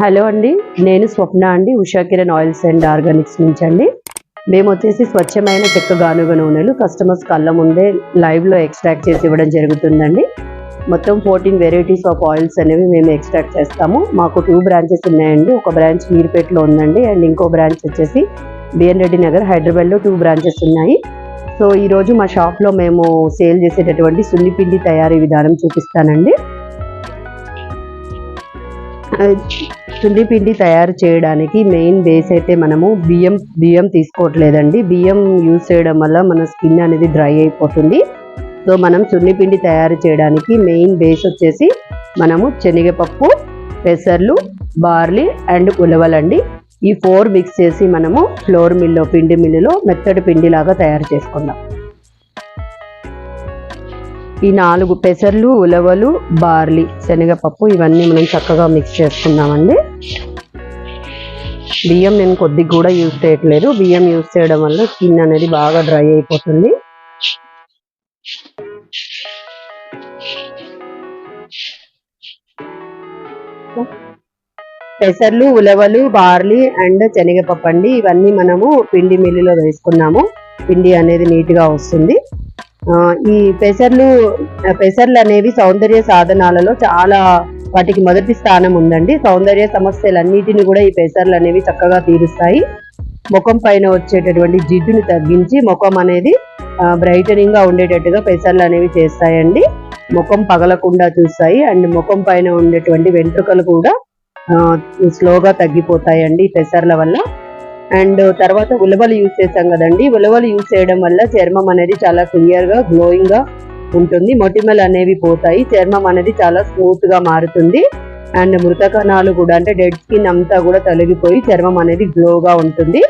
Hello అండి నేను స్వప్న అండి Usha Kiran oils and organics నుంచి అండి. మేము వచ్చేసి స్వచ్ఛమైన చెక్క గానుగ నూనెలు కస్టమర్స్ కళ్ళ ముందే లైవ్లో ఎక్స్ట్రాక్ట్ చేసి ఇవ్వడం జరుగుతుందండి. మొత్తం ఫోర్టీన్ వెరైటీస్ ఆఫ్ ఆయిల్స్ అనేవి మేము ఎక్స్ట్రాక్ట్ చేస్తాము. మాకు టూ బ్రాంచెస్ ఉన్నాయండి. ఒక బ్రాంచ్ మీర్పేటలో ఉందండి అండ్ ఇంకో బ్రాంచ్ వచ్చేసి బిఎన్ రెడ్డి నగర్ హైదరాబాద్లో టూ బ్రాంచెస్ ఉన్నాయి. సో ఈరోజు మా షాప్లో మేము సేల్ చేసేటటువంటి సున్నిపిండి తయారీ విధానం చూపిస్తానండి. చుండి పిండి తయారు చేయడానికి మెయిన్ బేస్ అయితే మనము బియ్యం బియ్యం తీసుకోవట్లేదండి. బియ్యం యూజ్ చేయడం వల్ల మన స్కిన్ అనేది డ్రై అయిపోతుంది. సో మనం చున్ని పిండి తయారు చేయడానికి మెయిన్ బేస్ వచ్చేసి మనము శనగపప్పు పెసర్లు బార్లీ అండ్ ఉలవలండి. ఈ ఫోర్ మిక్స్ చేసి మనము ఫ్లోర్ మిల్లో పిండి మిల్లులో మెత్తడి పిండిలాగా తయారు చేసుకుందాం. ఈ నాలుగు పెసర్లు ఉలవలు బార్లీ శనగపప్పు ఇవన్నీ మనం చక్కగా మిక్స్ చేసుకుందామండి. బియ్యం నేను కొద్దిగా కూడా యూజ్ చేయట్లేదు. బియ్యం యూజ్ చేయడం వల్ల స్కిన్ అనేది బాగా డ్రై అయిపోతుంది. పెసర్లు ఉలవలు బార్లీ అండ్ శనగపప్పు అండి. ఇవన్నీ మనము పిండి మిల్లులో వేసుకున్నాము. పిండి అనేది నీట్గా వస్తుంది. ఈ పెసర్లు పెసర్లు అనేవి సౌందర్య సాధనాలలో చాలా వాటికి మొదటి స్థానం ఉందండి. సౌందర్య సమస్యలన్నిటిని కూడా ఈ పెసర్లు అనేవి చక్కగా తీరుస్తాయి. ముఖం పైన వచ్చేటటువంటి జిడ్డుని తగ్గించి ముఖం అనేది బ్రైటనింగ్గా ఉండేటట్టుగా పెసర్లు అనేవి చేస్తాయండి. ముఖం పగలకుండా చూస్తాయి. అండ్ ముఖం పైన ఉండేటువంటి వెంట్రుకలు కూడా స్లోగా తగ్గిపోతాయండి ఈ పెసర్ల వల్ల. అండ్ తర్వాత ఉలవలు యూజ్ చేసాం కదండి. ఉలవలు యూజ్ చేయడం వల్ల చర్మం అనేది చాలా క్లియర్గా గ్లోయింగ్గా ఉంటుంది. మొటిమలు అనేవి పోతాయి. చర్మం అనేది చాలా స్మూత్గా మారుతుంది. అండ్ మృత కణాలు కూడా అంటే డెడ్ స్కిన్ అంతా కూడా తొలగిపోయి చర్మం అనేది గ్లోగా ఉంటుంది.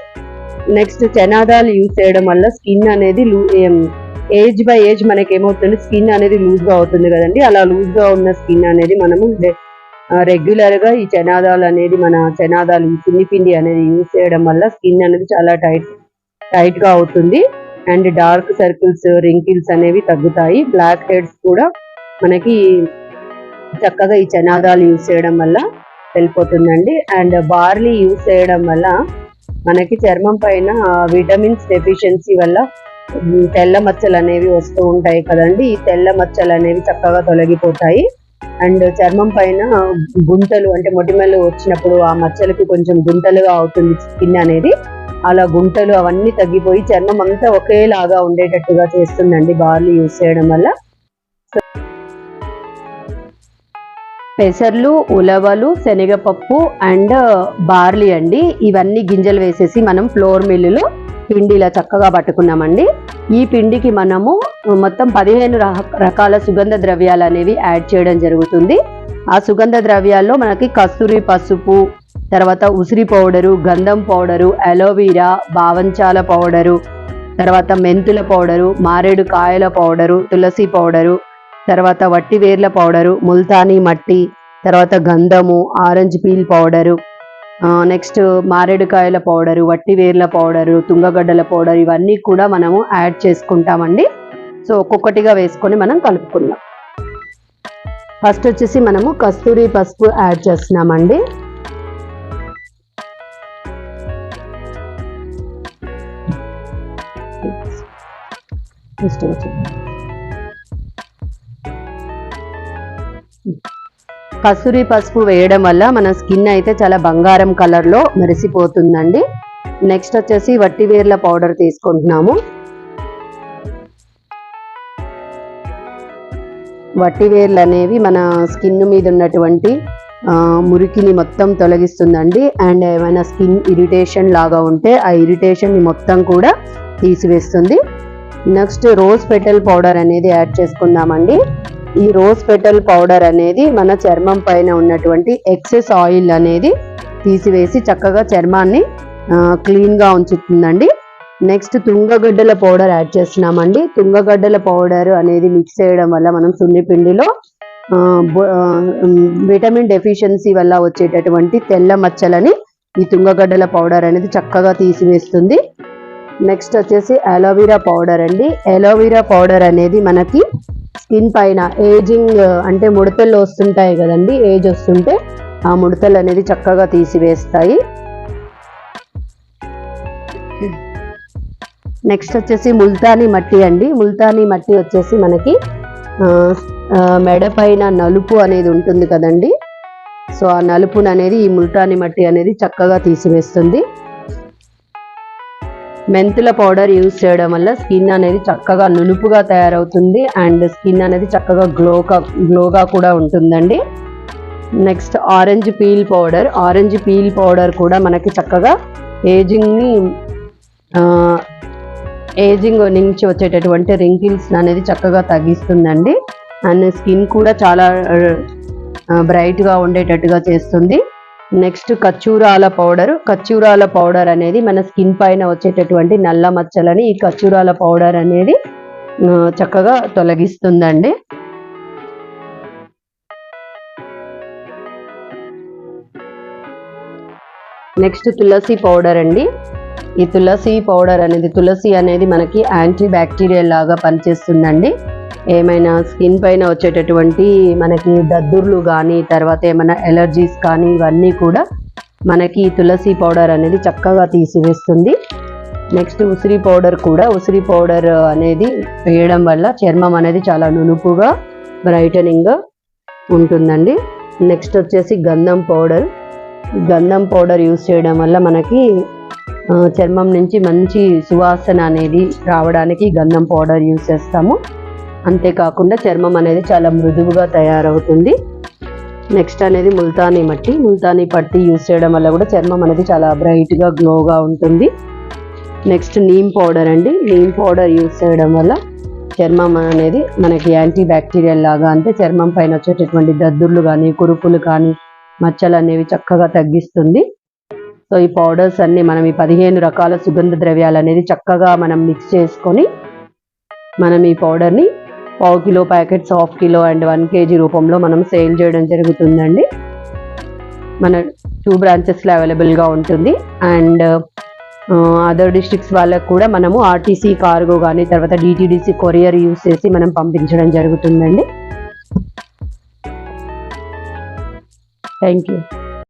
నెక్స్ట్ చనాదాలు యూజ్ చేయడం వల్ల స్కిన్ అనేది ఏజ్ బై ఏజ్ మనకి ఏమవుతుంది స్కిన్ అనేది లూజ్గా అవుతుంది కదండి. అలా లూజ్గా ఉన్న స్కిన్ అనేది మనము రెగ్యులర్గా ఈ చనాదాలు అనేది మన చనాదాలు ఈ చిన్ని పిండి అనేది యూజ్ చేయడం వల్ల స్కిన్ అనేది చాలా టైట్ టైట్గా అవుతుంది. అండ్ డార్క్ సర్కిల్స్ రింకిల్స్ అనేవి తగ్గుతాయి. బ్లాక్ హెడ్స్ కూడా మనకి చక్కగా ఈ చనాదాలు యూజ్ చేయడం వల్ల వెళ్ళిపోతుందండి. అండ్ బార్లీ యూజ్ చేయడం వల్ల మనకి చర్మం పైన విటమిన్స్ డెఫిషియన్సీ వల్ల తెల్ల మచ్చలు అనేవి వస్తూ ఉంటాయి కదండి. ఈ తెల్ల మచ్చలు అనేవి చక్కగా తొలగిపోతాయి. అండ్ చర్మం పైన గుంటలు అంటే మొటిమలు వచ్చినప్పుడు ఆ మచ్చలకి కొంచెం గుంటలుగా అవుతుంది స్కిన్ అనేది. అలా గుంటలు అవన్నీ తగ్గిపోయి చర్మం అంతా ఒకేలాగా ఉండేటట్టుగా చేస్తుందండి బార్లీ యూజ్ చేయడం వల్ల. పెసర్లు ఉలవలు శనగపప్పు అండ్ బార్లీ అండి. ఇవన్నీ గింజలు వేసేసి మనం ఫ్లోర్ మిల్లులో పిండిలా చక్కగా పట్టుకున్నామండి. ఈ పిండికి మనము మొత్తం పదిహేను రకాల సుగంధ ద్రవ్యాలు అనేవి యాడ్ చేయడం జరుగుతుంది. ఆ సుగంధ ద్రవ్యాల్లో మనకి కస్తూరి పసుపు తర్వాత ఉసిరి పౌడరు గంధం పౌడరు అలోవీరా బావంచాల పౌడరు తర్వాత మెంతుల పౌడరు మారేడు కాయల పౌడరు తులసి పౌడరు తర్వాత వట్టి వేర్ల పౌడరు ముల్తానీ మట్టి తర్వాత గంధము ఆరెంజ్ పీల్ పౌడరు నెక్స్ట్ మారేడుకాయల పౌడరు వట్టి వేర్ల పౌడరు తుంగగడ్డల పౌడర్ ఇవన్నీ కూడా మనము యాడ్ చేసుకుంటామండి. సో ఒక్కొక్కటిగా వేసుకొని మనం కలుపుకుందాం. ఫస్ట్ వచ్చేసి మనము కస్తూరి పసుపు యాడ్ చేస్తున్నామండి. నెక్స్ట్ కసూరి పసుపు వేయడం వల్ల మన స్కిన్ అయితే చాలా బంగారం కలర్లో మెరిసిపోతుందండి. నెక్స్ట్ వచ్చేసి వట్టి వేర్ల పౌడర్ తీసుకుంటున్నాము. వట్టి వేర్లు అనేవి మన స్కిన్ మీద ఉన్నటువంటి మురికిని మొత్తం తొలగిస్తుందండి. అండ్ ఏమైనా స్కిన్ ఇరిటేషన్ లాగా ఉంటే ఆ ఇరిటేషన్ని మొత్తం కూడా తీసివేస్తుంది. నెక్స్ట్ రోజ్ పెటల్ పౌడర్ అనేది యాడ్ చేసుకుందామండి. ఈ రోజ్ పెటల్ పౌడర్ అనేది మన చర్మం పైన ఉన్నటువంటి ఎక్సెస్ ఆయిల్ అనేది తీసివేసి చక్కగా చర్మాన్ని క్లీన్గా ఉంచుతుందండి. నెక్స్ట్ తుంగగడ్డల పౌడర్ యాడ్ చేస్తున్నామండి. తుంగగడ్డల పౌడర్ అనేది మిక్స్ చేయడం వల్ల మనం సున్నిపిండిలో పిండిలో విటమిన్ డెఫిషియన్సీ వల్ల వచ్చేటటువంటి తెల్ల మచ్చలని ఈ తుంగగడ్డల పౌడర్ అనేది చక్కగా తీసివేస్తుంది. నెక్స్ట్ వచ్చేసి అలోవీరా పౌడర్ అండి. అలోవీరా పౌడర్ అనేది మనకి స్కిన్ పైన ఏజింగ్ అంటే ముడతలు వస్తుంటాయి కదండి ఏజ్ వస్తుంటే ఆ ముడతలు అనేది చక్కగా తీసివేస్తాయి. నెక్స్ట్ వచ్చేసి ముల్తానీ మట్టి అండి. ముల్తానీ మట్టి వచ్చేసి మనకి మెడపైన మెడ పైన నలుపు అనేది ఉంటుంది కదండి. సో ఆ నలుపును అనేది ఈ ముల్తానీ మట్టి అనేది చక్కగా తీసివేస్తుంది. మెంతుల పౌడర్ యూజ్ చేయడం వల్ల స్కిన్ అనేది చక్కగా నునుపుగా తయారవుతుంది అండ్ స్కిన్ అనేది చక్కగా గ్లోగా గ్లోగా కూడా ఉంటుందండి. Next orange peel powder. Orange peel powder కూడా మనకి చక్కగా ఏజింగ్ని ఏజింగ్ నుంచి వచ్చేటటువంటి రింకిల్స్ అనేది చక్కగా తగ్గిస్తుందండి. అండ్ స్కిన్ కూడా చాలా బ్రైట్గా ఉండేటట్టుగా చేస్తుంది. నెక్స్ట్ కచ్చూరాల పౌడర్. కచ్చూరాల పౌడర్ అనేది మన స్కిన్ పైన వచ్చేటటువంటి నల్ల మచ్చలని ఈ కచ్చూరాల పౌడర్ అనేది చక్కగా తొలగిస్తుందండి. నెక్స్ట్ తులసి పౌడర్ అండి. ఈ తులసి పౌడర్ అనేది తులసి అనేది మనకి యాంటీ బ్యాక్టీరియల్ లాగా పనిచేస్తుందండి. ఏమైనా స్కిన్ పైన వచ్చేటటువంటి మనకి దద్దుర్లు కానీ తర్వాత ఏమైనా ఎలర్జీస్ కానీ ఇవన్నీ కూడా మనకి తులసి పౌడర్ అనేది చక్కగా తీసివేస్తుంది. నెక్స్ట్ ఉసిరి పౌడర్ కూడా ఉసిరి పౌడర్ అనేది వేయడం వల్ల చర్మం అనేది చాలా నునుపుగా బ్రైటనింగ్గా ఉంటుందండి. నెక్స్ట్ వచ్చేసి గంధం పౌడర్. గంధం పౌడర్ యూస్ చేయడం వల్ల మనకి చర్మం నుంచి మంచి సువాసన అనేది రావడానికి గంధం పౌడర్ యూస్ చేస్తాము. అంతేకాకుండా చర్మం అనేది చాలా మృదువుగా తయారవుతుంది. నెక్స్ట్ అనేది ముల్తానీ మట్టి. ముల్తానీ పట్టి యూస్ చేయడం వల్ల కూడా చర్మం అనేది చాలా బ్రైట్గా గ్లోగా ఉంటుంది. నెక్స్ట్ నీమ్ పౌడర్ అండి. నీమ్ పౌడర్ యూస్ చేయడం వల్ల చర్మం అనేది మనకి యాంటీ బ్యాక్టీరియల్ లాగా అంటే చర్మం పైన వచ్చేటటువంటి దద్దుర్లు కానీ కురుపులు కానీ మచ్చలు అనేవి చక్కగా తగ్గిస్తుంది. సో ఈ పౌడర్స్ అన్ని మనం ఈ పదిహేను రకాల సుగంధ ద్రవ్యాలు అనేది చక్కగా మనం మిక్స్ చేసుకొని మనం ఈ పౌడర్ని పావు kilo packets half kilo and one KG రూపంలో మనం సేల్ చేయడం జరుగుతుందండి. మన టూ బ్రాంచెస్లో అవైలబుల్గా ఉంటుంది. అండ్ అదర్ డిస్ట్రిక్ట్స్ వాళ్ళకు కూడా మనము ఆర్టీసీ కార్గో కానీ తర్వాత డిటీడీసీ కొరియర్ యూస్ చేసి మనం పంపించడం జరుగుతుందండి. Thank you